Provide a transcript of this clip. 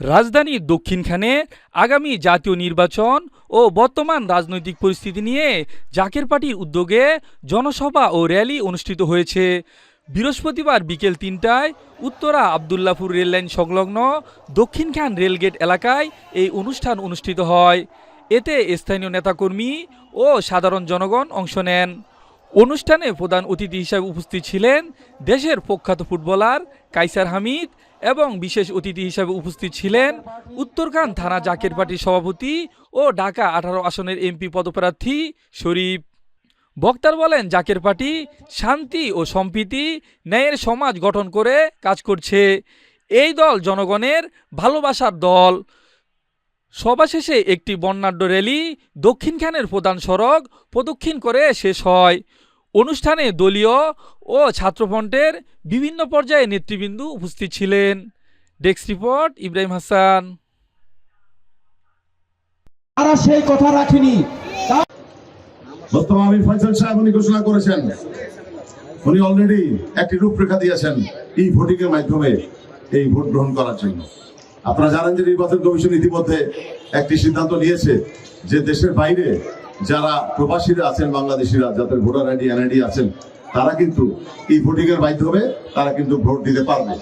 রাজধানীর দক্ষিণখানে আগামী জাতীয় নির্বাচন ও বর্তমান রাজনৈতিক পরিস্থিতি নিয়ে জাকের পার্টির উদ্যোগে জনসভা ও র্যালি অনুষ্ঠিত হয়েছে। বৃহস্পতিবার বিকেল তিনটায় উত্তরা আবদুল্লাপুর রেললাইন সংলগ্ন দক্ষিণখান রেলগেট এলাকায় এই অনুষ্ঠান অনুষ্ঠিত হয়। এতে স্থানীয় নেতাকর্মী ও সাধারণ জনগণ অংশ নেন। অনুষ্ঠানে প্রধান অতিথি হিসেবে উপস্থিত ছিলেন দেশের প্রখ্যাত ফুটবলার কাইসার হামিদ এবং বিশেষ অতিথি হিসেবে উপস্থিত ছিলেন উত্তরখান থানা জাকের পার্টির সভাপতি ও ঢাকা আঠারো আসনের এমপি পদপ্রার্থী শরীফ। বক্তার বলেন, জাকের পার্টি শান্তি ও সম্প্রীতি, ন্যায়ের সমাজ গঠন করে কাজ করছে। এই দল জনগণের ভালোবাসার দল। সভা শেষে একটি বর্ণাঢ্য র্যালি দক্ষিণখানের প্রধান সড়ক প্রদক্ষিণ করে শেষ হয়। অনুষ্ঠানে দলীয় ও ছাত্রফ্রন্টের বিভিন্ন পর্যায়ে নেতৃবৃন্দ উপস্থিত ছিলেন। Desk report Ibrahim Hasan. তারা সেই কথা রাখেনি। বর্তমান আমির ফয়সাল সাহেব উনি ঘোষণা করেছেন। উনি অলরেডি একটি রূপরেখা দিয়েছেন এই ভোটিং এর মাধ্যমে এই ভোট গ্রহণ করার জন্য। আপনারা জানেন যে নির্বাচন কমিশন ইতিমধ্যে একটি সিদ্ধান্ত নিয়েছে যে দেশের বাইরে যারা প্রবাসীরা আছেন, বাংলাদেশিরা, যাদের ভোটার আইডি, এনআইডি আছেন, তারা কিন্তু এই এর মাধ্যমে তারা কিন্তু ভোট দিতে পারবে।